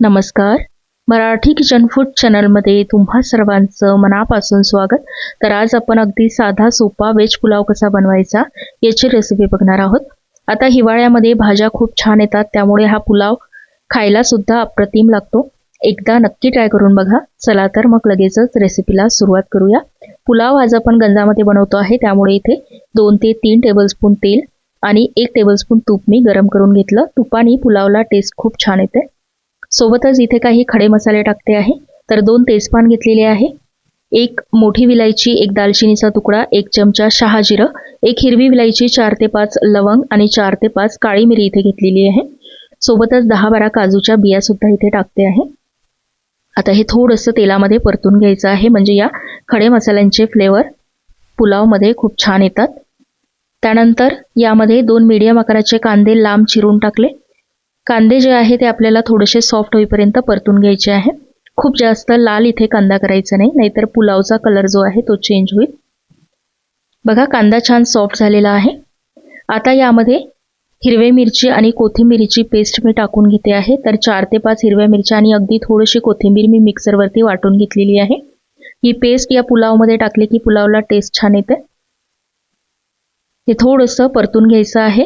नमस्कार. Marathi kitchen food चॅनलमध्ये तुम्हा सर्वांचं मनापासून स्वागत. तर आज आपण अगदी साधा सोपा वेज पुलाव कसा बनवायचा याची रेसिपी बघणार आहोत. आता हिवाळ्यामध्ये भाज्या खूप छान येतात त्यामुळे हा पुलाव खायला सुद्धा अप्रतिम लागतो. एकदा नक्की ट्राय करून बघा. चला तर मग लगेचच रेसिपीला सुरुवात करूया. पुलाव आज आपण गंजामध्ये बनवतो आहे त्यामुळे इथे दोन ते तीन टेबलस्पून तेल आणि एक टेबलस्पून तूप मी गरम करून घेतलं. तुपाने पुलावला टेस्ट खूप छान येते. सोबतच इथे काही खडे मसाले टाकते आहे. तर दोन तेजपान घेतलेले आहे. एक मोठी विलायची एक दालचिनीचा तुकडा एक चमचा शहाजिरं एक हिरवी विलायची चार ते पाच लवंग आणि चार ते पाच काळी मिरी इथे घेतलेली आहे. सोबतच दहा बारा काजूच्या बिया सुद्धा इथे टाकते आहे. आता हे थोडंसं तेलामध्ये परतून घ्यायचं आहे. म्हणजे या खडे मसाल्यांचे फ्लेवर पुलावमध्ये खूप छान येतात. त्यानंतर यामध्ये दोन मीडियम आकाराचे कांदे लांब चिरून टाकले. कांदे जे आहे ते आपल्याला थोडेसे सॉफ्ट होईपर्यंत परतून घ्यायचे आहे. खूप जास्त लाल इथे कांदा करायचा नाही नाहीतर पुलावचा कलर जो आहे तो चेंज होईल. बघा कांदा छान सॉफ्ट झालेला आहे. आता यामध्ये हिरवे मिरची आणि कोथिंबिरीची पेस्ट मी टाकून घेते आहे. तर चार ते पाच हिरव्या मिरच्या आणि अगदी थोडीशी कोथिंबीर मी मिक्सरवरती वाटून घेतलेली आहे. ही पेस्ट या पुलावमध्ये टाकली की पुलावला टेस्ट छान येते. हे थोडंसं परतून घ्यायचं आहे.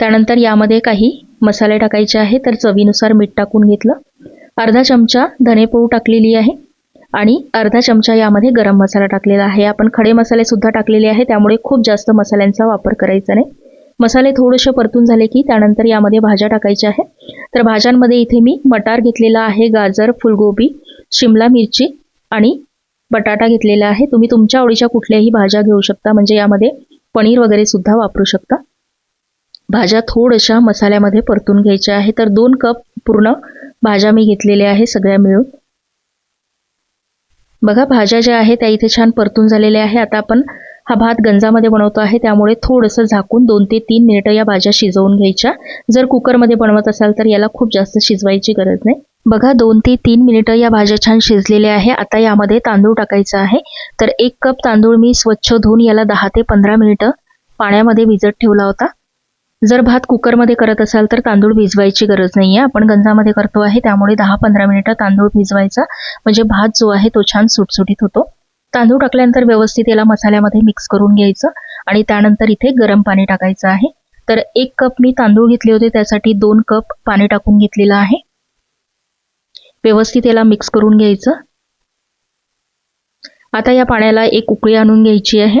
त्यानंतर यामध्ये काही मसाले टाकायचे आहे तर चवीनुसार मीठ टाकून घेतलं. अर्धा चमचा धनेपोळू टाकलेली आहे आणि अर्धा चमचा यामध्ये गरम मसाला टाकलेला आहे. आपण खडे मसालेसुद्धा टाकलेले आहे त्यामुळे खूप जास्त मसाल्यांचा वापर करायचा नाही. मसाले थोडेसे परतून झाले की त्यानंतर यामध्ये भाज्या टाकायच्या आहे. तर भाज्यांमध्ये इथे मी मटार घेतलेला आहे गाजर फुलगोबी शिमला मिरची आणि बटाटा घेतलेला आहे. तुम्ही तुमच्या आवडीच्या कुठल्याही भाज्या घेऊ शकता म्हणजे यामध्ये पनीर वगैरे सुद्धा वापरू शकता. भाज्या थोड्याशा मसाल्यामध्ये परतून घ्यायच्या आहे. तर दोन कप पूर्ण भाज्या मी घेतलेल्या आहे सगळ्या मिळून. बघा भाज्या ज्या आहेत त्या इथे छान परतून झालेल्या आहे. आता आपण हा भात गंजामध्ये बनवतो आहे. त्यामुळे थोडंसं झाकून दोन ते तीन मिनिटं या भाज्या शिजवून घ्यायच्या. जर कुकरमध्ये बनवत असाल तर याला खूप जास्त शिजवायची गरज नाही. बघा दोन ते तीन मिनिटं या भाज्या छान शिजलेल्या आहे. आता यामध्ये तांदूळ टाकायचा आहे. तर एक कप तांदूळ मी स्वच्छ धुवून याला दहा ते पंधरा मिनिटं पाण्यामध्ये भिजत ठेवला होता. जर भात कुकरमध्ये करत असाल तर तांदूळ भिजवायची गरज नाही आहे आपण गंजामध्ये करतो आहे त्यामुळे दहा पंधरा मिनिटं तांदूळ भिजवायचा. म्हणजे भात जो आहे तो छान सुटसुटीत होतो. तांदूळ टाकल्यानंतर व्यवस्थित याला मसाल्यामध्ये मिक्स करून घ्यायचं आणि त्यानंतर इथे गरम पाणी टाकायचं आहे. तर एक कप मी तांदूळ घेतले होते त्यासाठी दोन कप पाणी टाकून घेतलेलं आहे. व्यवस्थित याला मिक्स करून घ्यायचं. आता या पाण्याला एक उकळी आणून घ्यायची आहे.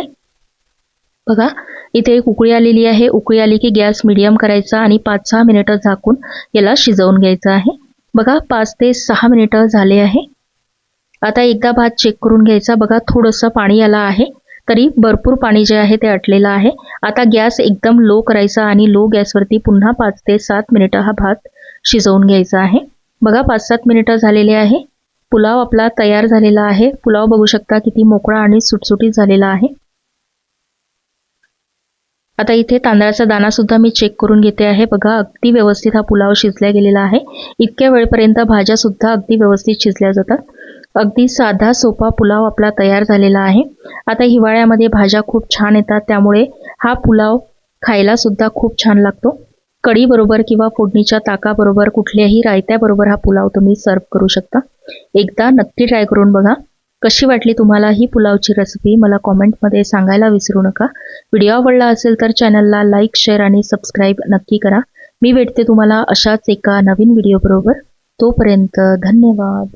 बघा इथे एक उकळी आलेली आहे. उकळी आली की गॅस मिडियम करायचा आणि पाच सहा मिनिटं झाकून याला शिजवून घ्यायचं आहे. बघा पाच ते सहा मिनिटं झाले आहे. आता एकदा भात चेक करून घ्यायचा. बघा थोडंसं पाणी आलं आहे. तरी भरपूर पाणी जे आहे ते अटलेलं आहे. आता गॅस एकदम लो करायचा आणि लो गॅसवरती पुन्हा पाच ते सात मिनिटं हा भात शिजवून घ्यायचा आहे. बघा पाच सात मिनिटं झालेले आहे. पुलाव आपला तयार झालेला आहे. पुलाव बघू शकता किती मोकळा आणि सुटसुटीत झालेला आहे. आता इथे तांदळाचा दाना सुद्धा मी चेक करून घेते आहे. बघा अगदी व्यवस्थित हा पुलाव शिजला गेलेला आहे. इतक्या वेळपर्यंत भाज्या सुद्धा अगदी व्यवस्थित शिजल्या जातात. अगदी साधा सोपा पुलाव आपला तयार झालेला आहे. आता हिवाळ्यामध्ये भाज्या खूप छान येतात. त्यामुळे हा पुलाव खायला सुद्धा खूप छान लागतो. कढीबरोबर किंवा फोडणीच्या ताकाबरोबर कुठल्याही रायत्याबरोबर हा पुलाव तुम्ही सर्व करू शकता. एकदा नक्की ट्राय करून बघा. कशी वाटली तुम्हाला ही पुलावची रेसिपी मला कॉमेंटमध्ये सांगायला विसरू नका. व्हिडिओ आवडला असेल तर चॅनलला लाईक शेअर आणि सबस्क्राईब नक्की करा. मी भेटते तुम्हाला अशाच एका नवीन व्हिडिओबरोबर तोपर्यंत धन्यवाद.